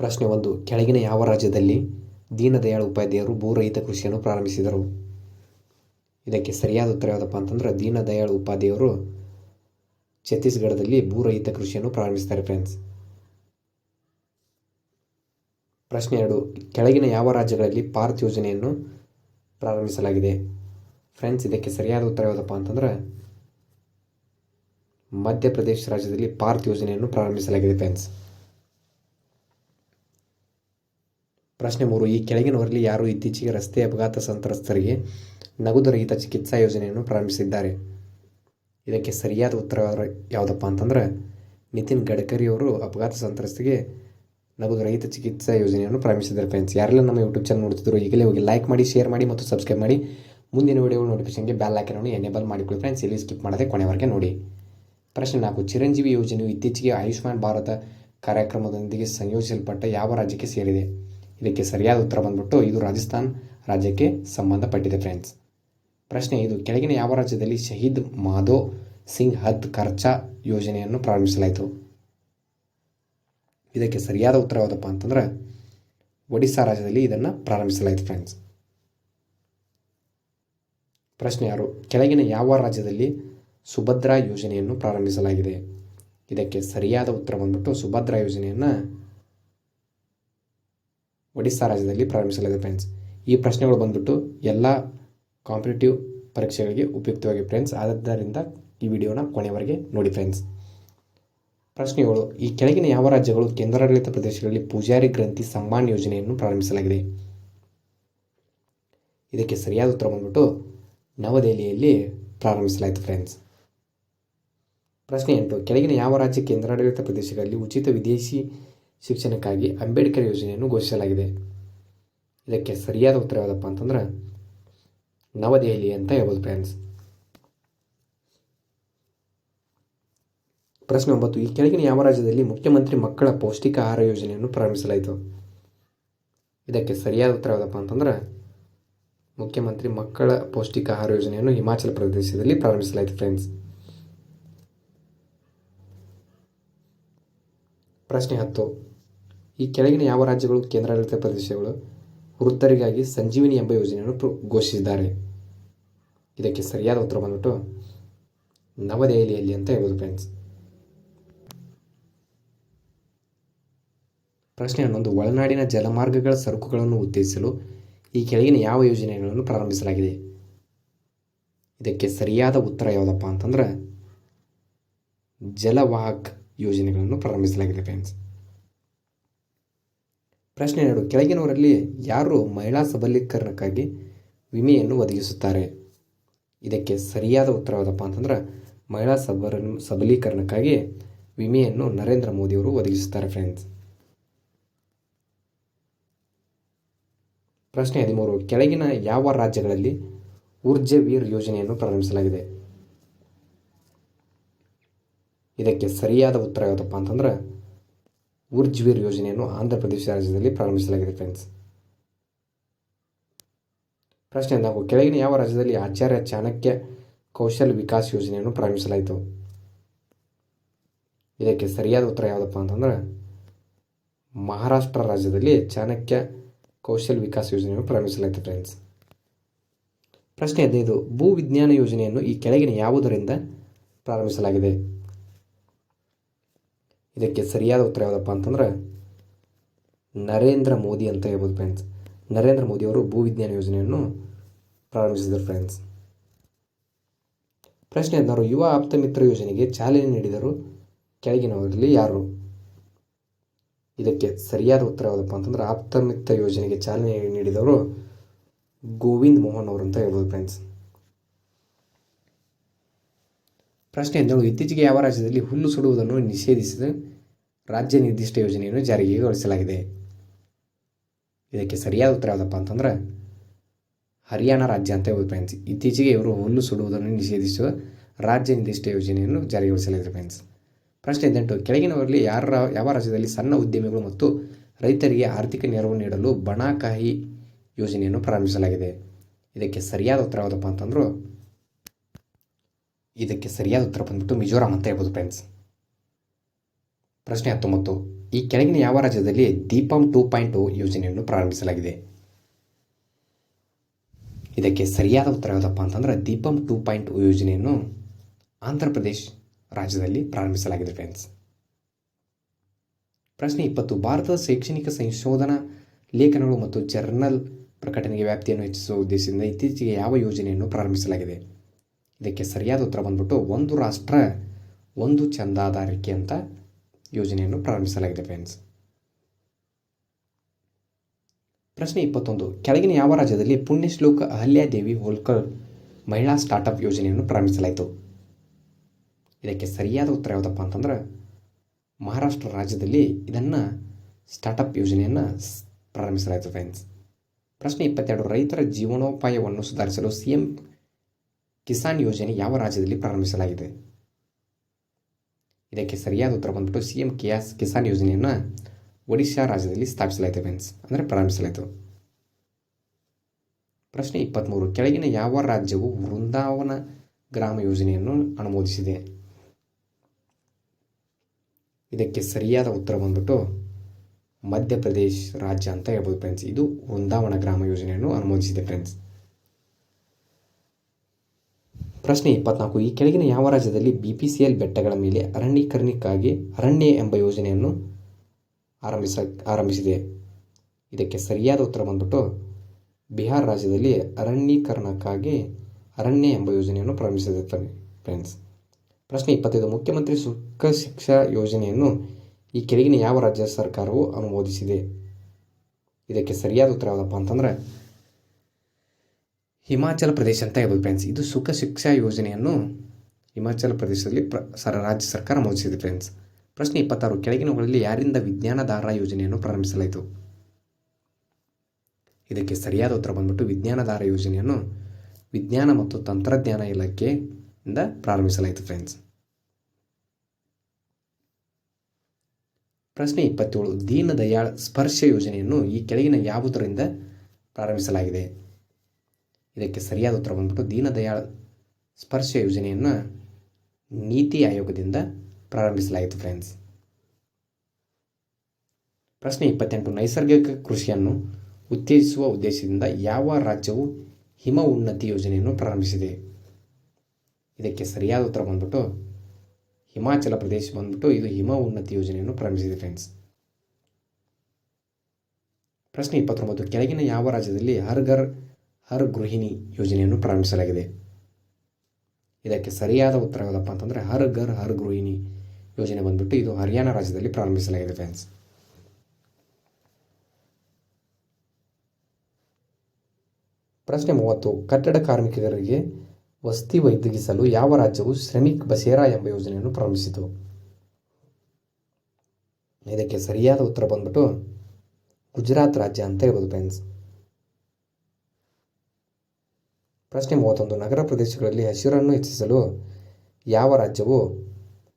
ಪ್ರಶ್ನೆ ಒಂದು, ಕೆಳಗಿನ ಯಾವ ರಾಜ್ಯದಲ್ಲಿ ದೀನದಯಾಳ್ ಉಪಾಧ್ಯಾಯರು ಭೂರಹಿತ ಕೃಷಿಯನ್ನು ಪ್ರಾರಂಭಿಸಿದರು? ಇದಕ್ಕೆ ಸರಿಯಾದ ಉತ್ತರ ಯಾವುದಪ್ಪ ಅಂತಂದ್ರೆ, ದೀನದಯಾಳ್ ಉಪಾಧ್ಯಾಯರು ಛತ್ತೀಸ್ಗಢದಲ್ಲಿ ಭೂರಹಿತ ಕೃಷಿಯನ್ನು ಪ್ರಾರಂಭಿಸ್ತಾರೆ ಫ್ರೆಂಡ್ಸ್ ಪ್ರಶ್ನೆ ಎರಡು, ಕೆಳಗಿನ ಯಾವ ರಾಜ್ಯಗಳಲ್ಲಿ ಪಾರ್ತ್ ಯೋಜನೆಯನ್ನು ಪ್ರಾರಂಭಿಸಲಾಗಿದೆ? ಫ್ರೆಂಡ್ಸ್ ಇದಕ್ಕೆ ಸರಿಯಾದ ಉತ್ತರ ಯಾವುದಪ್ಪ ಅಂತಂದ್ರೆ, ಮಧ್ಯಪ್ರದೇಶ ರಾಜ್ಯದಲ್ಲಿ ಪಾರ್ತ್ ಯೋಜನೆಯನ್ನು ಪ್ರಾರಂಭಿಸಲಾಗಿದೆ ಫ್ರೆಂಡ್ಸ್ ಪ್ರಶ್ನೆ ಮೂರು, ಈ ಕೆಳಗಿನವರಲ್ಲಿ ಯಾರು ಇತ್ತೀಚೆಗೆ ರಸ್ತೆ ಅಪಘಾತ ಸಂತ್ರಸ್ತರಿಗೆ ನಗದು ರಹಿತ ಚಿಕಿತ್ಸಾ ಯೋಜನೆಯನ್ನು ಪ್ರಾರಂಭಿಸಿದ್ದಾರೆ? ಇದಕ್ಕೆ ಸರಿಯಾದ ಉತ್ತರ ಯಾವುದಪ್ಪ ಅಂತಂದ್ರೆ, ನಿತಿನ್ ಗಡ್ಕರಿ ಅವರು ಅಪಘಾತ ಸಂತ್ರಸ್ತಿಗೆ ನಗದು ರಹಿತ ಚಿಕಿತ್ಸಾ ಯೋಜನೆಯನ್ನು ಪ್ರಾರಂಭಿಸಿದ್ದಾರೆ ಫ್ರೆಂಡ್ಸ್ ಯಾರೆಲ್ಲ ನಮ್ಮ ಯೂಟ್ಯೂಬ್ ಚಾನಲ್ ನೋಡ್ತಿದ್ರು ಈಗಲೇ ಹೋಗಿ ಲೈಕ್ ಮಾಡಿ ಶೇರ್ ಮಾಡಿ ಮತ್ತು ಸಬ್ಸ್ಕ್ರೈಬ್ ಮಾಡಿ. ಮುಂದಿನ ವಿಡಿಯೋ ನೋಟಿಫಿಕೇಷನ್ಗೆ ಬೆಲ್ ಐಕನನ್ನು ಎನೇಬಲ್ ಮಾಡಿಕೊಳ್ಳಿ ಫ್ರೆಂಡ್ಸ್ ಇಲ್ಲಿ ಸ್ಕಿಪ್ ಮಾಡದೆ ಕೊನೆವರೆಗೆ ನೋಡಿ. ಪ್ರಶ್ನೆ ನಾಲ್ಕು, ಚಿರಂಜೀವಿ ಯೋಜನೆಯು ಇತ್ತೀಚೆಗೆ ಆಯುಷ್ಮಾನ್ ಭಾರತ ಕಾರ್ಯಕ್ರಮದೊಂದಿಗೆ ಸಂಯೋಜಿಸಲ್ಪಟ್ಟ ಯಾವ ರಾಜ್ಯಕ್ಕೆ ಸೇರಿದೆ? ಇದಕ್ಕೆ ಸರಿಯಾದ ಉತ್ತರ ಬಂದ್ಬಿಟ್ಟು ಇದು ರಾಜಸ್ಥಾನ್ ರಾಜ್ಯಕ್ಕೆ ಸಂಬಂಧಪಟ್ಟಿದೆ ಫ್ರೆಂಡ್ಸ್ ಪ್ರಶ್ನೆ ಇದು, ಕೆಳಗಿನ ಯಾವ ರಾಜ್ಯದಲ್ಲಿ ಶಹೀದ್ ಮಾಧೋ ಸಿಂಗ್ ಹತ್ ಖರ್ಚಾ ಯೋಜನೆಯನ್ನು ಪ್ರಾರಂಭಿಸಲಾಯಿತು? ಇದಕ್ಕೆ ಸರಿಯಾದ ಉತ್ತರ ಯಾವುದಪ್ಪ ಅಂತಂದ್ರೆ, ಒಡಿಸ್ಸಾ ರಾಜ್ಯದಲ್ಲಿ ಇದನ್ನು ಪ್ರಾರಂಭಿಸಲಾಯಿತು ಫ್ರೆಂಡ್ಸ್ ಪ್ರಶ್ನೆ ಯಾರು ಕೆಳಗಿನ ಯಾವ ರಾಜ್ಯದಲ್ಲಿ ಸುಭದ್ರಾ ಯೋಜನೆಯನ್ನು ಪ್ರಾರಂಭಿಸಲಾಗಿದೆ? ಇದಕ್ಕೆ ಸರಿಯಾದ ಉತ್ತರ ಬಂದ್ಬಿಟ್ಟು ಸುಭದ್ರಾ ಯೋಜನೆಯನ್ನು ಒಡಿಸ್ಸಾ ರಾಜ್ಯದಲ್ಲಿ ಪ್ರಾರಂಭಿಸಲಾಗಿದೆ ಫ್ರೆಂಡ್ಸ್ ಈ ಪ್ರಶ್ನೆಗಳು ಬಂದ್ಬಿಟ್ಟು ಎಲ್ಲ ಕಾಂಪಿಟೇಟಿವ್ ಪರೀಕ್ಷೆಗಳಿಗೆ ಉಪಯುಕ್ತವಾಗಿ ಫ್ರೆಂಡ್ಸ್ ಆದ್ದರಿಂದ ಈ ವಿಡಿಯೋನ ಕೊನೆಯವರೆಗೆ ನೋಡಿ ಫ್ರೆಂಡ್ಸ್ ಪ್ರಶ್ನೆಗಳು, ಈ ಕೆಳಗಿನ ಯಾವ ರಾಜ್ಯಗಳು ಕೇಂದ್ರಾಡಳಿತ ಪ್ರದೇಶಗಳಲ್ಲಿ ಪೂಜಾರಿ ಗ್ರಂಥಿ ಸಮ್ಮಾನ್ ಯೋಜನೆಯನ್ನು ಪ್ರಾರಂಭಿಸಲಾಗಿದೆ? ಇದಕ್ಕೆ ಸರಿಯಾದ ಉತ್ತರ ಬಂದ್ಬಿಟ್ಟು ನವದೆಹಲಿಯಲ್ಲಿ ಪ್ರಾರಂಭಿಸಲಾಯಿತು ಫ್ರೆಂಡ್ಸ್ ಪ್ರಶ್ನೆ ಎಂಟು, ಕೆಳಗಿನ ಯಾವ ರಾಜ್ಯ ಕೇಂದ್ರಾಡಳಿತ ಪ್ರದೇಶಗಳಲ್ಲಿ ಉಚಿತ ವಿದೇಶಿ ಶಿಕ್ಷಣಕ್ಕಾಗಿ ಅಂಬೇಡ್ಕರ್ ಯೋಜನೆಯನ್ನು ಘೋಷಿಸಲಾಗಿದೆ. ಇದಕ್ಕೆ ಸರಿಯಾದ ಉತ್ತರ ಯಾವುದಪ್ಪ ಅಂತಂದ್ರೆ, ನವದೆಹಲಿ ಅಂತ ಹೇಳ್ಬೋದು ಫ್ರೆಂಡ್ಸ್ ಪ್ರಶ್ನೆ ಒಂಬತ್ತು, ಈ ಕೆಳಗಿನ ಯಾವ ರಾಜ್ಯದಲ್ಲಿ ಮುಖ್ಯಮಂತ್ರಿ ಮಕ್ಕಳ ಪೌಷ್ಟಿಕ ಆಹಾರ ಯೋಜನೆಯನ್ನು ಪ್ರಾರಂಭಿಸಲಾಯಿತು? ಇದಕ್ಕೆ ಸರಿಯಾದ ಉತ್ತರ ಯಾವುದಪ್ಪ ಅಂತಂದ್ರೆ, ಮುಖ್ಯಮಂತ್ರಿ ಮಕ್ಕಳ ಪೌಷ್ಟಿಕ ಆಹಾರ ಯೋಜನೆಯನ್ನು ಹಿಮಾಚಲ ಪ್ರದೇಶದಲ್ಲಿ ಪ್ರಾರಂಭಿಸಲಾಯಿತು ಫ್ರೆಂಡ್ಸ್ ಪ್ರಶ್ನೆ ಹತ್ತು ಈ ಕೆಳಗಿನ ಯಾವ ರಾಜ್ಯಗಳು, ಕೇಂದ್ರಾಡಳಿತ ಪ್ರದೇಶಗಳು ವೃದ್ಧರಿಗಾಗಿ ಸಂಜೀವಿನಿ ಎಂಬ ಯೋಜನೆಯನ್ನು ಘೋಷಿಸಿದ್ದಾರೆ? ಇದಕ್ಕೆ ಸರಿಯಾದ ಉತ್ತರ ಬಂದ್ಬಿಟ್ಟು ನವದೆಹಲಿಯಲ್ಲಿ ಅಂತ ಹೇಳ್ಬೋದು ಫ್ರೆಂಡ್ಸ್ ಪ್ರಶ್ನೆ ಹನ್ನೊಂದು, ಒಳನಾಡಿನ ಜಲಮಾರ್ಗಗಳ ಸರಕುಗಳನ್ನು ಉತ್ತೇಜಿಸಲು ಈ ಕೆಳಗಿನ ಯಾವ ಯೋಜನೆಗಳನ್ನು ಪ್ರಾರಂಭಿಸಲಾಗಿದೆ? ಇದಕ್ಕೆ ಸರಿಯಾದ ಉತ್ತರ ಯಾವುದಪ್ಪ ಅಂತಂದ್ರೆ ಜಲವಾಹಕ್ ಯೋಜನೆಗಳನ್ನು ಪ್ರಾರಂಭಿಸಲಾಗಿದೆ ಫ್ರೆಂಡ್ಸ್ ಪ್ರಶ್ನೆ ಎರಡು. ಕೆಳಗಿನವರಲ್ಲಿ ಯಾರು ಮಹಿಳಾ ಸಬಲೀಕರಣಕ್ಕಾಗಿ ವಿಮೆಯನ್ನು ಒದಗಿಸುತ್ತಾರೆ? ಇದಕ್ಕೆ ಸರಿಯಾದ ಉತ್ತರ ಯಾವುದಪ್ಪ ಅಂತಂದ್ರೆ, ಮಹಿಳಾ ಸಬರ ಸಬಲೀಕರಣಕ್ಕಾಗಿ ವಿಮೆಯನ್ನು ನರೇಂದ್ರ ಮೋದಿಯವರು ಒದಗಿಸುತ್ತಾರೆ ಫ್ರೆಂಡ್ಸ್ ಪ್ರಶ್ನೆ ಹದಿಮೂರು. ಕೆಳಗಿನ ಯಾವ ರಾಜ್ಯಗಳಲ್ಲಿ ಊರ್ಜವೀರ್ ಯೋಜನೆಯನ್ನು ಪ್ರಾರಂಭಿಸಲಾಗಿದೆ? ಇದಕ್ಕೆ ಸರಿಯಾದ ಉತ್ತರ ಯಾವುದಪ್ಪ ಅಂತಂದ್ರೆ ಊರ್ಜ್ವೀರ್ ಯೋಜನೆಯನ್ನು ಆಂಧ್ರ ಪ್ರದೇಶ ರಾಜ್ಯದಲ್ಲಿ ಪ್ರಾರಂಭಿಸಲಾಗಿದೆ ಫ್ರೆಂಡ್ಸ್ ಪ್ರಶ್ನೆ ನಾವು ಕೆಳಗಿನ ಯಾವ ರಾಜ್ಯದಲ್ಲಿ ಆಚಾರ್ಯ ಚಾಣಕ್ಯ ಕೌಶಲ್ ವಿಕಾಸ್ ಯೋಜನೆಯನ್ನು ಪ್ರಾರಂಭಿಸಲಾಯಿತು? ಇದಕ್ಕೆ ಸರಿಯಾದ ಉತ್ತರ ಯಾವುದಪ್ಪ ಅಂತಂದರೆ, ಮಹಾರಾಷ್ಟ್ರ ರಾಜ್ಯದಲ್ಲಿ ಚಾಣಕ್ಯ ಕೌಶಲ್ ವಿಕಾಸ್ ಯೋಜನೆಯನ್ನು ಪ್ರಾರಂಭಿಸಲಾಯಿತು ಫ್ರೆಂಡ್ಸ್ ಪ್ರಶ್ನೆ ಹದಿನೈದು, ಭೂ ವಿಜ್ಞಾನ ಯೋಜನೆಯನ್ನು ಈ ಕೆಳಗಿನ ಯಾವುದರಿಂದ ಪ್ರಾರಂಭಿಸಲಾಗಿದೆ? ಇದಕ್ಕೆ ಸರಿಯಾದ ಉತ್ತರ ಯಾವುದಪ್ಪ ಅಂತಂದ್ರೆ ನರೇಂದ್ರ ಮೋದಿ ಅಂತ ಹೇಳ್ಬೋದು ಫ್ರೆಂಡ್ಸ್ ನರೇಂದ್ರ ಮೋದಿಯವರು ಭೂವಿಜ್ಞಾನ ಯೋಜನೆಯನ್ನು ಪ್ರಾರಂಭಿಸಿದರು ಫ್ರೆಂಡ್ಸ್ ಪ್ರಶ್ನೆ ಹದಿನಾರು, ಯುವ ಆಪ್ತ ಮಿತ್ರ ಯೋಜನೆಗೆ ಚಾಲನೆ ನೀಡಿದರು ಕೆಳಗಿನವರಲ್ಲಿ ಯಾರು? ಇದಕ್ಕೆ ಸರಿಯಾದ ಉತ್ತರ ಯಾವುದಪ್ಪ ಅಂತಂದ್ರೆ ಆಪ್ತ ಮಿತ್ರ ಯೋಜನೆಗೆ ಚಾಲನೆ ನೀಡಿದವರು ಗೋವಿಂದ್ ಮೋಹನ್ ಅವರು ಅಂತ ಹೇಳ್ಬೋದು ಫ್ರೆಂಡ್ಸ್ ಪ್ರಶ್ನೆ ಹದಿನೇಳು ಇತ್ತೀಚೆಗೆ ಯಾವ ರಾಜ್ಯದಲ್ಲಿ ಹುಲ್ಲು ಸುಡುವುದನ್ನು ನಿಷೇಧಿಸಿದ ರಾಜ್ಯ ನಿರ್ದಿಷ್ಟ ಯೋಜನೆಯನ್ನು ಜಾರಿಗೆಗೊಳಿಸಲಾಗಿದೆ ಇದಕ್ಕೆ ಸರಿಯಾದ ಉತ್ತರ ಯಾವುದಪ್ಪ ಅಂತಂದ್ರೆ, ಹರಿಯಾಣ ರಾಜ್ಯ ಅಂತ ಹೇಳ್ಬೋದು ಫ್ರೆಂಡ್ಸ್ ಇತ್ತೀಚೆಗೆ ಇವರು ಹುಲ್ಲು ಸುಡುವುದನ್ನು ನಿಷೇಧಿಸುವ ರಾಜ್ಯ ನಿರ್ದಿಷ್ಟ ಯೋಜನೆಯನ್ನು ಜಾರಿಗೊಳಿಸಲಾಗಿದೆ ಫ್ರೆಂಡ್ಸ್ ಪ್ರಶ್ನೆ ಹದಿನೆಂಟು ಕೆಳಗಿನವರಲ್ಲಿ ಯಾರ ಯಾವ ರಾಜ್ಯದಲ್ಲಿ ಸಣ್ಣ ಉದ್ಯಮಿಗಳು ಮತ್ತು ರೈತರಿಗೆ ಆರ್ಥಿಕ ನೆರವು ನೀಡಲು ಬಣಾಕಾಯಿ ಯೋಜನೆಯನ್ನು ಪ್ರಾರಂಭಿಸಲಾಗಿದೆ. ಇದಕ್ಕೆ ಸರಿಯಾದ ಉತ್ತರ ಯಾವುದಪ್ಪ ಅಂತಂದ್ರು ಇದಕ್ಕೆ ಸರಿಯಾದ ಉತ್ತರ ಬಂದ್ಬಿಟ್ಟು ಮಿಜೋರಾಂ ಅಂತ ಹೇಳ್ಬೋದು ಫ್ರೆಂಡ್ಸ್ ಪ್ರಶ್ನೆ ಹತ್ತೊಂಬತ್ತು. ಈ ಕೆಳಗಿನ ಯಾವ ರಾಜ್ಯದಲ್ಲಿ ದೀಪಂ ಟೂ ಪಾಯಿಂಟ್ ಟು ಯೋಜನೆಯನ್ನು ಪ್ರಾರಂಭಿಸಲಾಗಿದೆ? ಇದಕ್ಕೆ ಸರಿಯಾದ ಉತ್ತರ ಯಾವುದಪ್ಪ ಅಂತಂದ್ರೆ ದೀಪಂ ಟೂ ಪಾಯಿಂಟ್ ಯೋಜನೆಯನ್ನು ಆಂಧ್ರ ಪ್ರದೇಶ್ ರಾಜ್ಯದಲ್ಲಿ ಪ್ರಾರಂಭಿಸಲಾಗಿದೆ ಫ್ರೆಂಡ್ಸ್ ಪ್ರಶ್ನೆ ಇಪ್ಪತ್ತು. ಭಾರತದ ಶೈಕ್ಷಣಿಕ ಸಂಶೋಧನಾ ಲೇಖನಗಳು ಮತ್ತು ಜರ್ನಲ್ ಪ್ರಕಟಣೆಗೆ ವ್ಯಾಪ್ತಿಯನ್ನು ಹೆಚ್ಚಿಸುವ ಉದ್ದೇಶದಿಂದ ಇತ್ತೀಚೆಗೆ ಯಾವ ಯೋಜನೆಯನ್ನು ಪ್ರಾರಂಭಿಸಲಾಗಿದೆ? ಇದಕ್ಕೆ ಸರಿಯಾದ ಉತ್ತರ ಬಂದ್ಬಿಟ್ಟು ಒಂದು ರಾಷ್ಟ್ರ, ಒಂದು ಚಂದಾದಾರಿಕೆ ಅಂತ ಯೋಜನೆಯನ್ನು ಪ್ರಾರಂಭಿಸಲಾಗಿದೆ ಫ್ರೆಂಡ್ಸ್ ಪ್ರಶ್ನೆ ಇಪ್ಪತ್ತೊಂದು, ಕೆಳಗಿನ ಯಾವ ರಾಜ್ಯದಲ್ಲಿ ಪುಣ್ಯಶ್ಲೋಕ ಅಹಲ್ಯಾದೇವಿ ಹೋಲ್ಕರ್ ಮಹಿಳಾ ಸ್ಟಾರ್ಟಪ್ ಯೋಜನೆಯನ್ನು ಪ್ರಾರಂಭಿಸಲಾಯಿತು? ಇದಕ್ಕೆ ಸರಿಯಾದ ಉತ್ತರ ಯಾವುದಪ್ಪ ಅಂತಂದ್ರೆ, ಮಹಾರಾಷ್ಟ್ರ ರಾಜ್ಯದಲ್ಲಿ ಇದನ್ನು ಸ್ಟಾರ್ಟಪ್ ಯೋಜನೆಯನ್ನು ಪ್ರಾರಂಭಿಸಲಾಯಿತು ಫ್ರೆಂಡ್ಸ್ ಪ್ರಶ್ನೆ ಇಪ್ಪತ್ತೆರಡು, ರೈತರ ಜೀವನೋಪಾಯವನ್ನು ಸುಧಾರಿಸಲು ಸಿ ಎಂ ಕಿಸಾನ್ ಯೋಜನೆ ಯಾವ ರಾಜ್ಯದಲ್ಲಿ ಪ್ರಾರಂಭಿಸಲಾಗಿದೆ? ಇದಕ್ಕೆ ಸರಿಯಾದ ಉತ್ತರ ಬಂದ್ಬಿಟ್ಟು ಸಿ ಎಂ ಕಿಯಾಸ್ ಕಿಸಾನ್ ಯೋಜನೆಯನ್ನು ಒಡಿಶಾ ರಾಜ್ಯದಲ್ಲಿ ಸ್ಥಾಪಿಸಲಾಯಿತು ಫ್ರೆಂಡ್ಸ್ ಅಂದರೆ ಪ್ರಾರಂಭಿಸಲಾಯಿತು. ಪ್ರಶ್ನೆ ಇಪ್ಪತ್ತ್ಮೂರು ಕೆಳಗಿನ ಯಾವ ರಾಜ್ಯವು ವೃಂದಾವನ ಗ್ರಾಮ ಯೋಜನೆಯನ್ನು ಅನುಮೋದಿಸಿದೆ? ಇದಕ್ಕೆ ಸರಿಯಾದ ಉತ್ತರ ಬಂದ್ಬಿಟ್ಟು ಮಧ್ಯಪ್ರದೇಶ ರಾಜ್ಯ ಅಂತ ಹೇಳ್ಬೋದು ಫ್ರೆಂಡ್ಸ್ ಇದು ವೃಂದಾವನ ಗ್ರಾಮ ಯೋಜನೆಯನ್ನು ಅನುಮೋದಿಸಿದೆ ಫ್ರೆಂಡ್ಸ್ ಪ್ರಶ್ನೆ ಇಪ್ಪತ್ನಾಲ್ಕು, ಈ ಕೆಳಗಿನ ಯಾವ ರಾಜ್ಯದಲ್ಲಿ ಬಿ ಪಿ ಸಿ ಎಲ್ ಬೆಟ್ಟಗಳ ಮೇಲೆ ಅರಣ್ಯೀಕರಣಕ್ಕಾಗಿ ಅರಣ್ಯ ಎಂಬ ಯೋಜನೆಯನ್ನು ಆರಂಭಿಸ, ಆರಂಭಿಸಿದೆ? ಇದಕ್ಕೆ ಸರಿಯಾದ ಉತ್ತರ ಬಂದ್ಬಿಟ್ಟು ಬಿಹಾರ್ ರಾಜ್ಯದಲ್ಲಿ ಅರಣ್ಯೀಕರಣಕ್ಕಾಗಿ ಅರಣ್ಯ ಎಂಬ ಯೋಜನೆಯನ್ನು ಪ್ರಾರಂಭಿಸಿದೆ ಫ್ರೆಂಡ್ಸ್. ಪ್ರಶ್ನೆ ಇಪ್ಪತ್ತೈದು, ಮುಖ್ಯಮಂತ್ರಿ ಸುಖ ಶಿಕ್ಷಾ ಯೋಜನೆಯನ್ನು ಈ ಕೆಳಗಿನ ಯಾವ ರಾಜ್ಯ ಸರ್ಕಾರವು ಅನುಮೋದಿಸಿದೆ? ಇದಕ್ಕೆ ಸರಿಯಾದ ಉತ್ತರ ಯಾವುದಪ್ಪ ಅಂತಂದ್ರೆ ಹಿಮಾಚಲ ಪ್ರದೇಶ ಅಂತ ಹೇಳ್ಬೋದು ಫ್ರೆಂಡ್ಸ್ ಇದು ಸುಖ ಶಿಕ್ಷಾ ಯೋಜನೆಯನ್ನು ಹಿಮಾಚಲ ಪ್ರದೇಶದಲ್ಲಿ ಪ್ರ ರಾಜ್ಯ ಸರ್ಕಾರ ಮೋದಿಸಿದೆ ಫ್ರೆಂಡ್ಸ್ ಪ್ರಶ್ನೆ ಇಪ್ಪತ್ತಾರು, ಕೆಳಗಿನವುಗಳಲ್ಲಿ ಯಾರಿಂದ ವಿಜ್ಞಾನಧಾರ ಯೋಜನೆಯನ್ನು ಪ್ರಾರಂಭಿಸಲಾಯಿತು? ಇದಕ್ಕೆ ಸರಿಯಾದ ಉತ್ತರ ಬಂದ್ಬಿಟ್ಟು ವಿಜ್ಞಾನಧಾರ ಯೋಜನೆಯನ್ನು ವಿಜ್ಞಾನ ಮತ್ತು ತಂತ್ರಜ್ಞಾನ ಇಲಾಖೆಯಿಂದ ಪ್ರಾರಂಭಿಸಲಾಯಿತು ಫ್ರೆಂಡ್ಸ್ ಪ್ರಶ್ನೆ ಇಪ್ಪತ್ತೇಳು, ದೀನದಯಾಳ್ ಸ್ಪರ್ಶ ಯೋಜನೆಯನ್ನು ಈ ಕೆಳಗಿನ ಯಾವುದರಿಂದ ಪ್ರಾರಂಭಿಸಲಾಗಿದೆ? ಇದಕ್ಕೆ ಸರಿಯಾದ ಉತ್ತರ ಬಂದ್ಬಿಟ್ಟು ದೀನದಯಾಳ್ ಸ್ಪರ್ಶ ಯೋಜನೆಯನ್ನು ನೀತಿ ಆಯೋಗದಿಂದ ಪ್ರಾರಂಭಿಸಲಾಯಿತು ಫ್ರೆಂಡ್ಸ್ ಪ್ರಶ್ನೆ ಇಪ್ಪತ್ತೆಂಟು, ನೈಸರ್ಗಿಕ ಕೃಷಿಯನ್ನು ಉತ್ತೇಜಿಸುವ ಉದ್ದೇಶದಿಂದ ಯಾವ ರಾಜ್ಯವು ಹಿಮ ಉನ್ನತಿ ಯೋಜನೆಯನ್ನು ಪ್ರಾರಂಭಿಸಿದೆ? ಇದಕ್ಕೆ ಸರಿಯಾದ ಉತ್ತರ ಬಂದ್ಬಿಟ್ಟು ಹಿಮಾಚಲ ಪ್ರದೇಶ ಬಂದ್ಬಿಟ್ಟು ಇದು ಹಿಮ ಉನ್ನತಿ ಯೋಜನೆಯನ್ನು ಪ್ರಾರಂಭಿಸಿದೆ ಫ್ರೆಂಡ್ಸ್ ಪ್ರಶ್ನೆ ಇಪ್ಪತ್ತೊಂಬತ್ತು, ಕೆಳಗಿನ ಯಾವ ರಾಜ್ಯದಲ್ಲಿ ಹರ್ ಘರ್ ಹರ್ ಗೃಹಿಣಿ ಯೋಜನೆಯನ್ನು ಪ್ರಾರಂಭಿಸಲಾಗಿದೆ. ಇದಕ್ಕೆ ಸರಿಯಾದ ಉತ್ತರ ಯಾವುದಪ್ಪ ಅಂತಂದರೆ ಹರ್ ಘರ್ ಹರ್ ಗೃಹಿಣಿ ಯೋಜನೆ ಬಂದ್ಬಿಟ್ಟು ಇದು ಹರಿಯಾಣ ರಾಜ್ಯದಲ್ಲಿ ಪ್ರಾರಂಭಿಸಲಾಗಿದೆ ಫ್ರೆಂಡ್ಸ್ ಪ್ರಶ್ನೆ ಮೂವತ್ತು, ಕಟ್ಟಡ ಕಾರ್ಮಿಕರಿಗೆ ವಸತಿ ಒದಗಿಸಲು ಯಾವ ರಾಜ್ಯವು ಶ್ರಮಿಕ್ ಬಸೇರಾ ಎಂಬ ಯೋಜನೆಯನ್ನು ಪ್ರಾರಂಭಿಸಿತು? ಇದಕ್ಕೆ ಸರಿಯಾದ ಉತ್ತರ ಬಂದ್ಬಿಟ್ಟು ಗುಜರಾತ್ ರಾಜ್ಯ ಅಂತ ಹೇಳ್ಬೋದು ಫ್ರೆಂಡ್ಸ್ ಪ್ರಶ್ನೆ ಮೂವತ್ತೊಂದು. ನಗರ ಪ್ರದೇಶಗಳಲ್ಲಿ ಹಸಿರನ್ನು ಹೆಚ್ಚಿಸಲು ಯಾವ ರಾಜ್ಯವು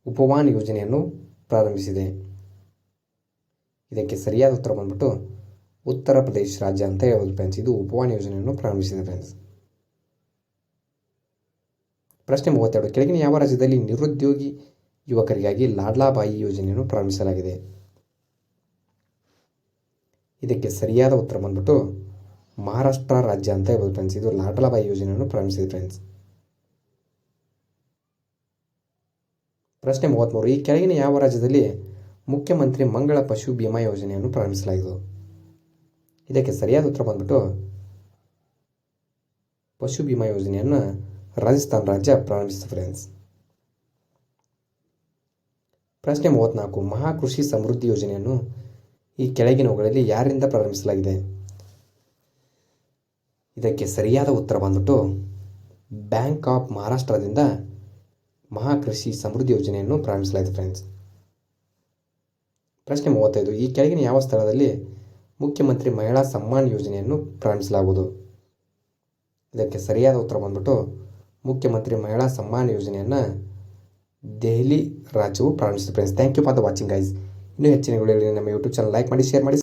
ಉಪವಾನ್ ಯೋಜನೆಯನ್ನು ಪ್ರಾರಂಭಿಸಿದೆ? ಇದಕ್ಕೆ ಸರಿಯಾದ ಉತ್ತರ ಬಂದ್ಬಿಟ್ಟು ಉತ್ತರ ಪ್ರದೇಶ ರಾಜ್ಯ ಅಂತ ಹೇಳ್ಬೋದು ಫ್ರೆಂಡ್ಸ್ ಇದು ಉಪವಾನ್ ಯೋಜನೆಯನ್ನು ಪ್ರಾರಂಭಿಸಿದೆ ಫ್ರೆಂಡ್ಸ್ ಪ್ರಶ್ನೆ ಮೂವತ್ತೆರಡು. ಕೆಳಗಿನ ಯಾವ ರಾಜ್ಯದಲ್ಲಿ ನಿರುದ್ಯೋಗಿ ಯುವಕರಿಗಾಗಿ ಲಾಡ್ಲಾಬಾಯಿ ಯೋಜನೆಯನ್ನು ಪ್ರಾರಂಭಿಸಲಾಗಿದೆ? ಇದಕ್ಕೆ ಸರಿಯಾದ ಉತ್ತರ ಬಂದ್ಬಿಟ್ಟು ಮಹಾರಾಷ್ಟ್ರ ರಾಜ್ಯ ಅಂತ ಹೇಳ್ಬೋದು ಫ್ರೆಂಡ್ಸ್ ಇದು ಲಾಡ್ಲಾಬಾಯಿ ಯೋಜನೆಯನ್ನು ಪ್ರಾರಂಭಿಸಿದೆ ಫ್ರೆಂಡ್ಸ್ ಪ್ರಶ್ನೆ ಮೂವತ್ತ್ಮೂರು ಈ ಕೆಳಗಿನ ಯಾವ ರಾಜ್ಯದಲ್ಲಿ ಮುಖ್ಯಮಂತ್ರಿ ಮಂಗಳ ಪಶು ಬಿಮಾ ಯೋಜನೆಯನ್ನು ಪ್ರಾರಂಭಿಸಲಾಗಿದೆ ಇದಕ್ಕೆ ಸರಿಯಾದ ಉತ್ತರ ಬಂದ್ಬಿಟ್ಟು ಪಶು ಬಿಮಾ ಯೋಜನೆಯನ್ನು ರಾಜಸ್ಥಾನ್ ರಾಜ್ಯ ಪ್ರಾರಂಭಿಸಿತು ಫ್ರೆಂಡ್ಸ್ ಪ್ರಶ್ನೆ ಮೂವತ್ತ್ನಾಲ್ಕು ಮಹಾಕೃಷಿ ಸಮೃದ್ಧಿ ಯೋಜನೆಯನ್ನು ಈ ಕೆಳಗಿನವುಗಳಲ್ಲಿ ಯಾರಿಂದ ಪ್ರಾರಂಭಿಸಲಾಗಿದೆ? ಇದಕ್ಕೆ ಸರಿಯಾದ ಉತ್ತರ ಬಂದ್ಬಿಟ್ಟು ಬ್ಯಾಂಕ್ ಆಫ್ ಮಹಾರಾಷ್ಟ್ರದಿಂದ ಮಹಾಕೃಷಿ ಸಮೃದ್ಧಿ ಯೋಜನೆಯನ್ನು ಪ್ರಾರಂಭಿಸಲಾಯಿತು ಫ್ರೆಂಡ್ಸ್ ಪ್ರಶ್ನೆ ಮೂವತ್ತೈದು, ಈ ಕೆಳಗಿನ ಯಾವ ಸ್ಥಳದಲ್ಲಿ ಮುಖ್ಯಮಂತ್ರಿ ಮಹಿಳಾ ಸಮ್ಮಾನ್ ಯೋಜನೆಯನ್ನು ಪ್ರಾರಂಭಿಸಲಾಗುವುದು? ಇದಕ್ಕೆ ಸರಿಯಾದ ಉತ್ತರ ಬಂದ್ಬಿಟ್ಟು ಮುಖ್ಯಮಂತ್ರಿ ಮಹಿಳಾ ಸಮ್ಮಾನ್ ಯೋಜನೆಯನ್ನು ದೆಹಲಿ ರಾಜ್ಯವು ಪ್ರಾರಂಭಿಸಿದೆ friends thank you for the watching guys ಇನ್ನೂ ಹೆಚ್ಚಿನ ವಿಡಿಯೋಗಳಿಗೆ ನಮ್ಮ ಯೂಟ್ಯೂಬ್ ಚಾನಲ್ ಲೈಕ್ ಮಾಡಿ ಶೇರ್ ಮಾಡಿ